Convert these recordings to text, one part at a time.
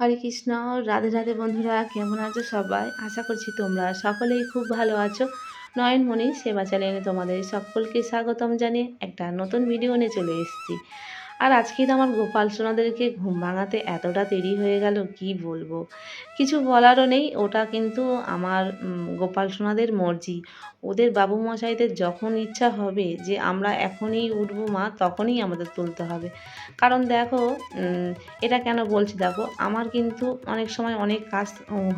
হরে কৃষ্ণ, রাধে রাধে বন্ধুরা, কেমন আছো সবাই? আশা করছি তোমরা সকলেই খুব ভালো আছো। নয়নমণি সেবা চ্যানেলে তোমাদের সকলকে স্বাগতম জানিয়ে একটা নতুন ভিডিও নিয়ে চলে এসেছি। আর আজকে তো আমার গোপাল সোনাদেরকে ঘুম ভাঙাতে এতটা দেরি হয়ে গেল, কি বলব? কিছু বলারও নেই, ওটা কিন্তু আমার গোপাল সোনাদের মর্জি। ওদের বাবু মশাইদের যখন ইচ্ছা হবে যে আমরা এখনই উঠবো মা, তখনই আমাদের তুলতে হবে। কারণ দেখো এটা কেন বলছি দেখো, আমার কিন্তু অনেক সময় অনেক কাজ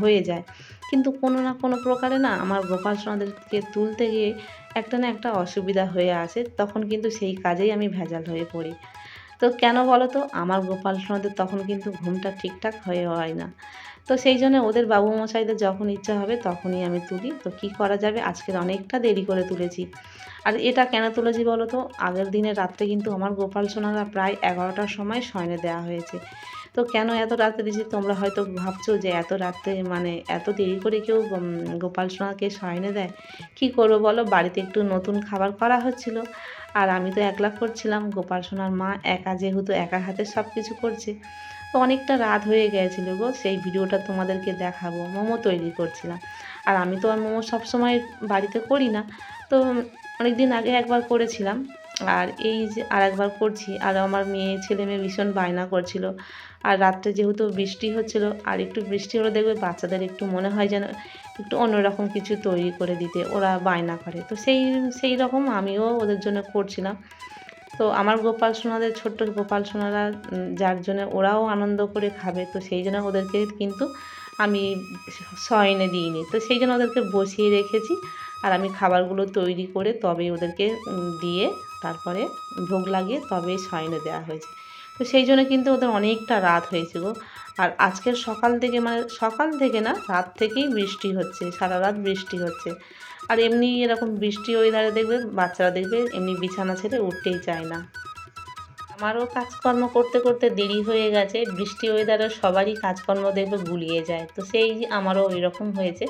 হয়ে যায়। কিন্তু কোনো না কোনো প্রকারে না আমার গোপাল সোনাদেরকে তুলতে গিয়ে একটা না একটা অসুবিধা হয়ে আসে, তখন কিন্তু সেই কাজেই আমি ভেজাল হয়ে পড়ি। তো কেন বলো তো আমার গোপাল সোনাদের তখন কিন্তু ঘুমটা ঠিকঠাক হয়ে হয় না। তো সেই জন্য ওদের বাবু মশাইদের যখন ইচ্ছা হবে তখনই আমি তুলি। তো কি করা যাবে? আজকের অনেকটা দেরি করে তুলেছি। আর এটা কেন তুলেছি বলো তো আগের দিনের রাত্রে কিন্তু আমার গোপাল সোনারা প্রায় এগারোটার সময় শয়নে দেওয়া হয়েছে। তো কেন এত রাতে দিয়েছি? তোমরা হয়তো ভাবছ যে এত রাতে মানে এত দেরি করে কেউ গোপাল সোনাকে শয়নে দেয়। কি করব বলো? বাড়িতে একটু নতুন খাবার করা হচ্ছিল। আর আমি তো একলা করছিলাম। গোপাল সোনার মা একা যেহেতু একা হাতে সব কিছু করছে। তো অনেকটা রাত হয়ে গিয়েছিল গো। সেই ভিডিওটা তোমাদেরকে দেখাবো। মোমো তৈরি করছিলাম। আর আমি তো আর মোমো সবসময় বাড়িতে করি না। তো অনেক দিন আগে একবার করেছিলাম। আর এই যে আর একবার করছি, আর আমার মেয়ে, ছেলে মেয়ে ভীষণ বায়না করছিল। আর রাত্রে যেহেতু বৃষ্টি হচ্ছিল, আর একটু বৃষ্টি হলে দেখবে বাচ্চাদের একটু মনে হয় যেন একটু অন্যরকম কিছু তৈরি করে দিতে ওরা বায়না করে। তো সেই সেই রকম আমিও ওদের জন্য করছিলাম। তো আমার গোপাল সোনাদের, ছোট্ট গোপাল সোনারা যার জন্য ওরাও আনন্দ করে খাবে, তো সেই জন্য ওদেরকে কিন্তু আমি শয়নে দিইনি। তো সেই জন্য ওদেরকে বসিয়ে রেখেছি। আর আমি খাবারগুলো তৈরি করে তবে ওদেরকে দিয়ে তারপরে ভোগ লাগিয়ে তবেই শয়নে দেওয়া হয়েছে। তো সেই জন্য কিন্তু ওদের অনেকটা রাত হয়েছে গো। আর আজকের সকাল থেকে মানে সকাল থেকে না, রাত থেকেই বৃষ্টি হচ্ছে, সারা রাত বৃষ্টি হচ্ছে। আর এমনি এরকম বৃষ্টি ওয়েদারে দেখবে, বাচ্চারা দেখবে এমনি বিছানা ছেড়ে উঠতেই চায় না। আমারও কাজকর্ম করতে করতে দেরি হয়ে গেছে, বৃষ্টি ওয়েদারে সবারই কাজকর্ম দেখবে গুলিয়ে যায়। তো সেই আমারও এরকম হয়েছে।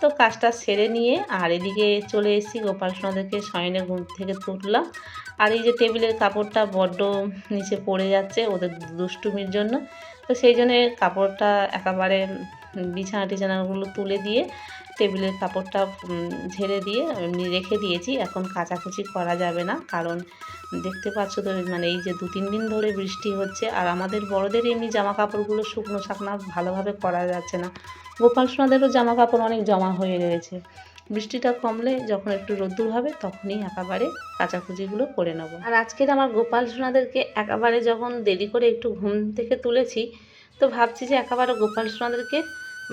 তো কাজটা সেরে নিয়ে আর এদিকে চলে এসেছি গোপাল সোনাদেরকে শয়নে ঘুম থেকে তুললাম। আর এই যে টেবিলের কাপড়টা বড্ড নিচে পড়ে যাচ্ছে ওদের দুষ্টুমির জন্য। তো সেই জন্যে কাপড়টা একেবারে বিছানা টিছানাগুলো তুলে দিয়ে টেবিলের কাপড়টা ঝেড়ে দিয়ে এমনি রেখে দিয়েছি। এখন কাচাকুচি করা যাবে না, কারণ দেখতে পাচ্ছ তো মানে এই যে দু তিন দিন ধরে বৃষ্টি হচ্ছে, আর আমাদের বড়দের এমনি জামা কাপড়গুলো শুকনো শাকনা ভালোভাবে করা যাচ্ছে না। গোপাল সোনাদেরও জামা কাপড় অনেক জমা হয়ে রয়েছে। বৃষ্টিটা কমলে যখন একটু রোদ্দুর হবে, তখনই একেবারে কাচাকুচিগুলো করে নেব। আর আজকের আমার গোপাল সোনাদেরকে একেবারে যখন দেরি করে একটু ঘুম থেকে তুলেছি, তো ভাবছি যে একেবারে গোপাল সোনাদেরকে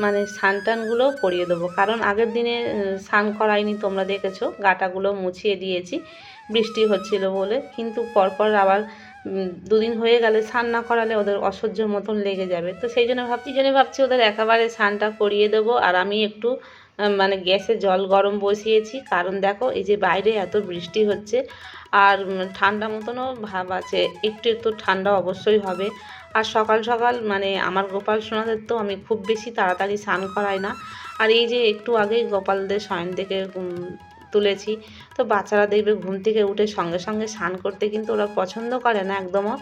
মানে টানগুলো করিয়ে দেবো। কারণ আগের দিনে সান স্নান করাইনি তোমরা দেখেছ, গাটাগুলো মুছিয়ে দিয়েছি, বৃষ্টি হচ্ছিল বলে। কিন্তু পরপর আবার দুদিন হয়ে গেলে স্নান না করালে ওদের অসহ্য মতন লেগে যাবে। তো সেই জন্য ভাবছি জন্য ভাবছি ওদের একেবারে স্নানটা করিয়ে দেবো। আর আমি একটু মানে গ্যাসে জল গরম বসিয়েছি। কারণ দেখো, এই যে বাইরে এত বৃষ্টি হচ্ছে, আর ঠান্ডা মতনও ভাব আছে। একটু একটু ঠান্ডা অবশ্যই হবে। আর সকাল সকাল মানে আমার গোপাল সোনাদের তো আমি খুব বেশি তাড়াতাড়ি স্নান করাই না। আর এই যে একটু আগেই গোপালদের শয়ন থেকে তুলেছি। তো বাচ্চারা দেখবে ঘুম থেকে উঠে সঙ্গে সঙ্গে স্নান করতে কিন্তু ওরা পছন্দ করে না একদমও।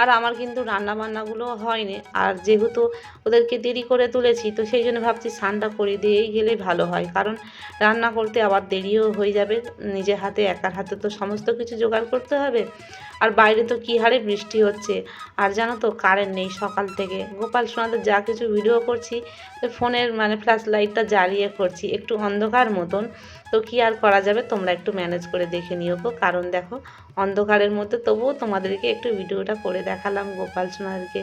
আর আমার কিন্তু রান্না বান্নাগুলো হয়নি। আর যেহেতু ওদেরকে দেরি করে তুলেছি, তো সেই জন্য ভাবছি স্নানটা করে দিয়েই গেলে ভালো হয়। কারণ রান্না করতে আবার দেরিও হয়ে যাবে। নিজের হাতে, একার হাতে তো সমস্ত কিছু জোগাড় করতে হবে। আর বাইরে তো কী হারে বৃষ্টি হচ্ছে? আর জানো তো কারেন্ট নেই সকাল থেকে। গোপাল সোনাদের যা কিছু ভিডিও করছি ফোনের মানে ফ্ল্যাশ লাইটটা জ্বালিয়ে করছি, একটু অন্ধকার মতন। তো কি আর করা যাবে, তোমরা একটু ম্যানেজ করে দেখে নিও গো। কারণ দেখো, অন্ধকারের মধ্যে তবুও তোমাদেরকে একটু ভিডিওটা করে দেখালাম গোপাল সোনারকে।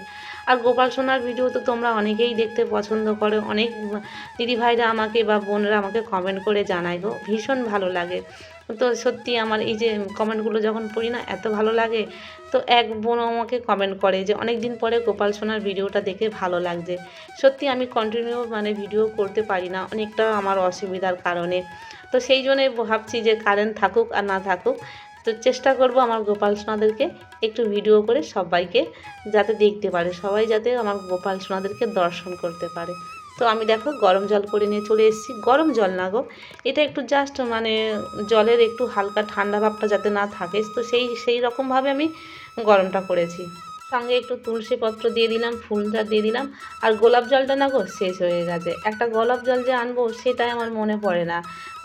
আর গোপাল সোনার ভিডিও তো তোমরা অনেকেই দেখতে পছন্দ করো। অনেক দিদিভাইরা আমাকে বা বোনরা আমাকে কমেন্ট করে জানায় গো। ভীষণ ভালো লাগে। তো সত্যি আমার এই যে কমেন্টগুলো যখন পড়ি না, এত ভালো লাগে। তো এক বোন আমাকে কমেন্ট করে যে অনেক দিন পরে গোপাল সোনার ভিডিওটা দেখে ভালো লাগছে। সত্যি আমি কন্টিনিউ মানে ভিডিও করতে পারি না, অনেকটা আমার অসুবিধার কারণে। তো সেই জন্যে ভাবছি যে কারেন্ট থাকুক আর না থাকুক, তো চেষ্টা করব আমার গোপাল সোনাদেরকে একটু ভিডিও করে সবাইকে যাতে দেখতে পারে, সবাই যাতে আমার গোপাল সোনাদেরকে দর্শন করতে পারে। তো আমি দেখো গরম জল করে নিয়ে চলে এসেছি। গরম জল না গো, এটা একটু জাস্ট মানে জলের একটু হালকা ঠান্ডা ভাবটা যাতে না থাকে। তো সেই সেই রকমভাবে আমি গরমটা করেছি। সঙ্গে একটু তুলসী পত্র দিয়ে দিলাম ফুলটা দিয়ে দিলাম, আর গোলাপ জলটা না গো শেষ হয়ে গেছে। একটা গোলাপ জল যে আনব সেটাই আমার মনে পড়ে না।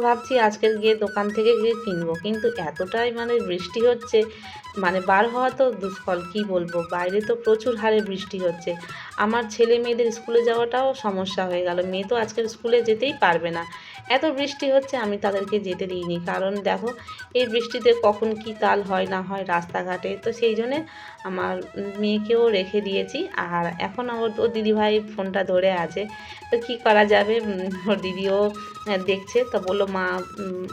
ভাবছি আজকের গিয়ে দোকান থেকে গিয়ে কিনবো, কিন্তু এতটাই মানে বৃষ্টি হচ্ছে মানে বার হওয়া তো দুষ্ফল কী বলব? বাইরে তো প্রচুর হারে বৃষ্টি হচ্ছে। আমার ছেলে মেয়েদের স্কুলে যাওয়াটাও সমস্যা হয়ে গেল। মেয়ে তো আজকের স্কুলে যেতেই পারবে না। এত বৃষ্টি হচ্ছে, আমি তাদেরকে যেতে দিইনি। কারণ দেখো, এই বৃষ্টিতে কখন কি তাল হয় না হয় রাস্তাঘাটে। তো সেই জন্যে আমার মেয়েকেও রেখে দিয়েছি। আর এখন ওর ওর দিদিভাই ফোনটা ধরে আছে। তো কি করা যাবে? ওর দিদিও দেখছে। তো বলল, মা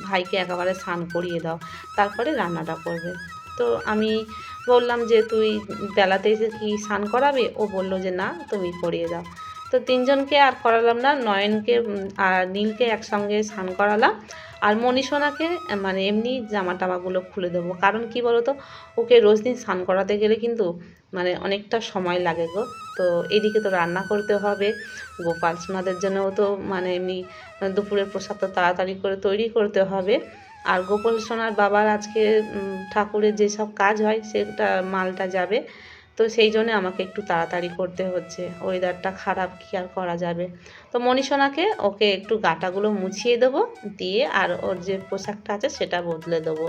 ভাইকে একেবারে স্নান করিয়ে দাও। তারপরে রান্নাটা করবে। তো আমি বললাম যে, তুই বেলাতে এসে কি স্নান করাবে? ও বলল যে, না, তুমি করিয়ে দাও। তো তিনজনকে আর করালাম না, নয়নকে আর নীলকে একসঙ্গে স্নান করালাম। আর মনীষণাকে মানে এমনি জামা টামাগুলো খুলে দেবো। কারণ কি বলতো, ওকে রোজ দিন স্নান করাতে গেলে কিন্তু মানে অনেকটা সময় লাগে গো। তো এদিকে তো রান্না করতে হবে। গোপাল সোনাদের জন্যও তো মানে এমনি দুপুরের প্রসাদ তো তাড়াতাড়ি করে তৈরি করতে হবে। আর গোপাল সোনার বাবার আজকে ঠাকুরের যেসব কাজ হয়, সেটা মালটা যাবে। তো সেই জন্য আমাকে একটু তাড়াতাড়ি করতে হচ্ছে। ওয়েদারটা খারাপ, কি আর করা যাবে? তো মনীষণাকে ওকে একটু গাটাগুলো মুছিয়ে দেবো, দিয়ে আর ওর যে পোশাকটা আছে সেটা বদলে দেবো।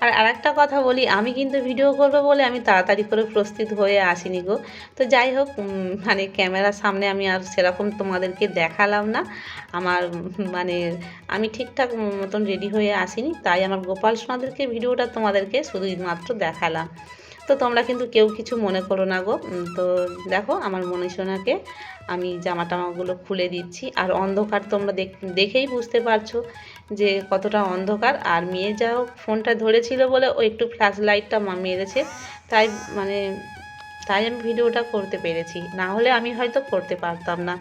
আর আরেকটা কথা বলি, আমি কিন্তু ভিডিও করব বলে আমি তাড়াতাড়ি করে প্রস্তুত হয়ে আসিনি গো। তো যাই হোক মানে ক্যামেরার সামনে আমি আর সেরকম তোমাদেরকে দেখালাম না। আমার মানে আমি ঠিকঠাক মতন রেডি হয়ে আসিনি, তাই আমার গোপাল সোনাদেরকে ভিডিওটা তোমাদেরকে শুধুমাত্র দেখালাম। তো তোমরা কিন্তু কেউ কিছু মনে করো না গো। তো দেখো আমার মনীষণাকে আমি জামা টামাগুলো খুলে দিচ্ছি, আর অন্ধকার তোমরা দেখ- দেখেই বুঝতে পারছ। যে কতটা অন্ধকার। আর মেয়ে যা হোক, ফোনটা ধরেছিল বলে ও একটু ফ্ল্যাশ লাইটটা মেরেছে তাই মানে তাই আমি ভিডিওটা করতে পেরেছি। না হলে আমি হয়তো করতে পারতাম না।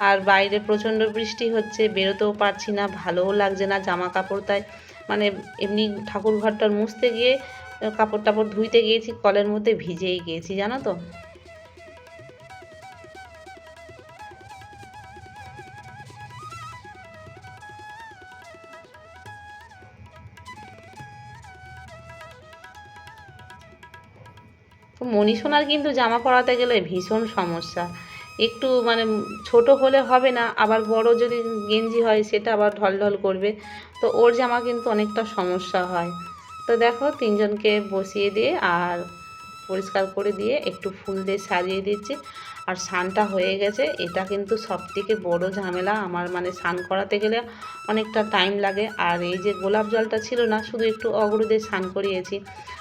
আর বাইরে প্রচণ্ড বৃষ্টি হচ্ছে, বেরোতেও পারছি না, ভালোও লাগছে না জামা কাপড় তাই। মানে এমনি ঠাকুর ঘরটার মুছতে গিয়ে, কাপড় টাপড় ধুইতে গিয়েছি, কলের মধ্যে ভিজেই গিয়েছি, জানো তো? তো মনীষণার কিন্তু জামা পরাতে গেলে ভীষণ সমস্যা। একটু মানে ছোট হলে হবে না, আবার বড় যদি গেঞ্জি হয় সেটা আবার ঢলঢল করবে। তো ওর জামা কিন্তু অনেকটা সমস্যা হয়। তো দেখো তিনজনকে বসিয়ে দিয়ে আর পরিষ্কার করে দিয়ে একটু ফুল দিয়ে সাজিয়ে দিচ্ছি। আর স্নানটা হয়ে গেছে। এটা কিন্তু সব থেকে বড়ো ঝামেলা। আমার মানে স্নান করাতে গেলে অনেকটা টাইম লাগে। আর এই যে গোলাপ জলটা ছিল না, শুধু একটু অগরু দিয়ে স্নান করিয়েছি।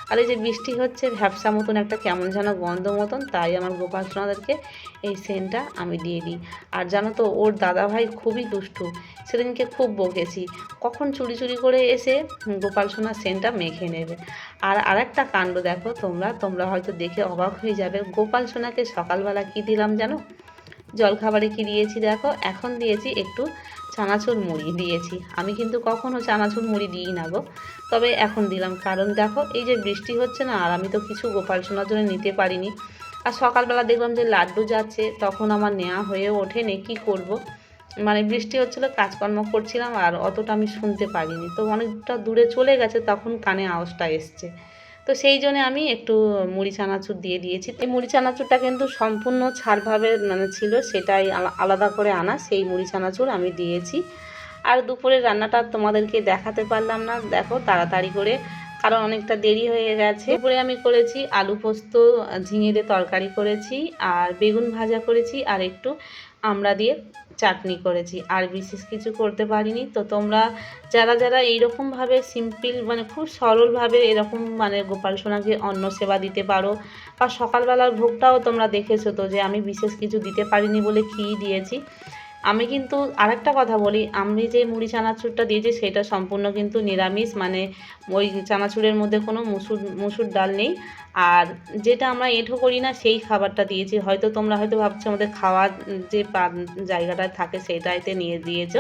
আর এই যে বৃষ্টি হচ্ছে ভ্যাপসা মতন একটা কেমন যেন গন্ধ মতন, তাই আমার গোপাল সোনাদেরকে এই সেন্টটা আমি দিয়ে দিই। আর জানো তো, ওর দাদাভাই খুবই দুষ্টু। সেদিনকে খুব বকেছি। কখন চুরি চুরি করে এসে গোপাল সোনার সেন্টটা মেখে নেবে? আর আরেকটা কাণ্ড দেখো তোমরা। তোমরা হয়তো দেখে অবাক হয়ে যাবে। গোপাল সোনাকে সকালবেলা কী দিলাম? জানো? জলখাবারে কি দিয়েছি দেখো? এখন দিয়েছি একটু চানাচুর মুড়ি দিয়েছি। আমি কিন্তু কখনও চানাচুর মুড়ি দিই না গো। তবে এখন দিলাম। কারণ দেখো, এই যে বৃষ্টি হচ্ছে না, আর আমি তো কিছু গোপাল সোনার জন্য নিতে পারিনি। আর সকালবেলা দেখলাম যে লাড্ডু যাচ্ছে, তখন আমার নেওয়া হয়ে ওঠেনি। কী করব? মানে বৃষ্টি হচ্ছিল, কাজকর্ম করছিলাম, আর অতটা আমি শুনতে পারিনি। তো অনেকটা দূরে চলে গেছে, তখন কানে আওয়াজটা এসছে। তো সেই জন্য আমি একটু মুড়ি চানাচুর দিয়ে দিয়েছি। এই মুড়ি চানাচুরটা কিন্তু সম্পূর্ণ ছাড়ভাবে মানে ছিল, সেটাই আলা- আলাদা করে আনা, সেই মুড়ি চানাচুর আমি দিয়েছি। আর দুপুরের রান্নাটা তোমাদেরকে দেখাতে পারলাম না, দেখো তাড়াতাড়ি করে, কারণ অনেকটা দেরি হয়ে গেছে। দুপুরে আমি করেছি আলু পোস্ত, ঝিঙে দিয়ে তরকারি করেছি, আর বেগুন ভাজা করেছি, আর একটু আমড়া দিয়ে চাটনি করেছি। আর বিশেষ কিছু করতে পারিনি। তো তোমরা যারা যারা এইরকমভাবে সিম্পল মানে খুব সরলভাবে এরকম মানে গোপাল সোনাকে অন্ন সেবা দিতে পারো বা সকালবেলার ভোগটাও তোমরা দেখেছ তো যে আমি বিশেষ কিছু দিতে পারিনি বলে কী দিয়েছি। আমি কিন্তু আরেকটা কথা বলি, আমি যে মুড়ি চানাচুরটা দিয়েছি সেটা সম্পূর্ণ কিন্তু নিরামিষ মানে ওই চানাচুরের মধ্যে কোনো মুসুর মুসুর ডাল নেই। আর যেটা আমরা এঁঠো করি না, সেই খাবারটা দিয়েছি। হয়তো তোমরা হয়তো ভাবছ আমাদের খাওয়ার যে জায়গাটা থাকে সেটাইতে নিয়ে দিয়েছ।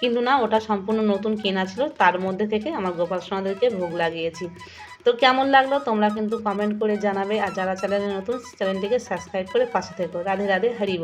কিন্তু না, ওটা সম্পূর্ণ নতুন কেনা ছিল। তার মধ্যে থেকে আমার গোপাল সোনাদেরকে ভোগ লাগিয়েছি। তো কেমন লাগল তোমরা কিন্তু কমেন্ট করে জানাবে। আর যারা চ্যানেলে নতুন, চ্যানেলটিকে সাবস্ক্রাইব করে পাশে থেকো। রাধে রাধে হরিব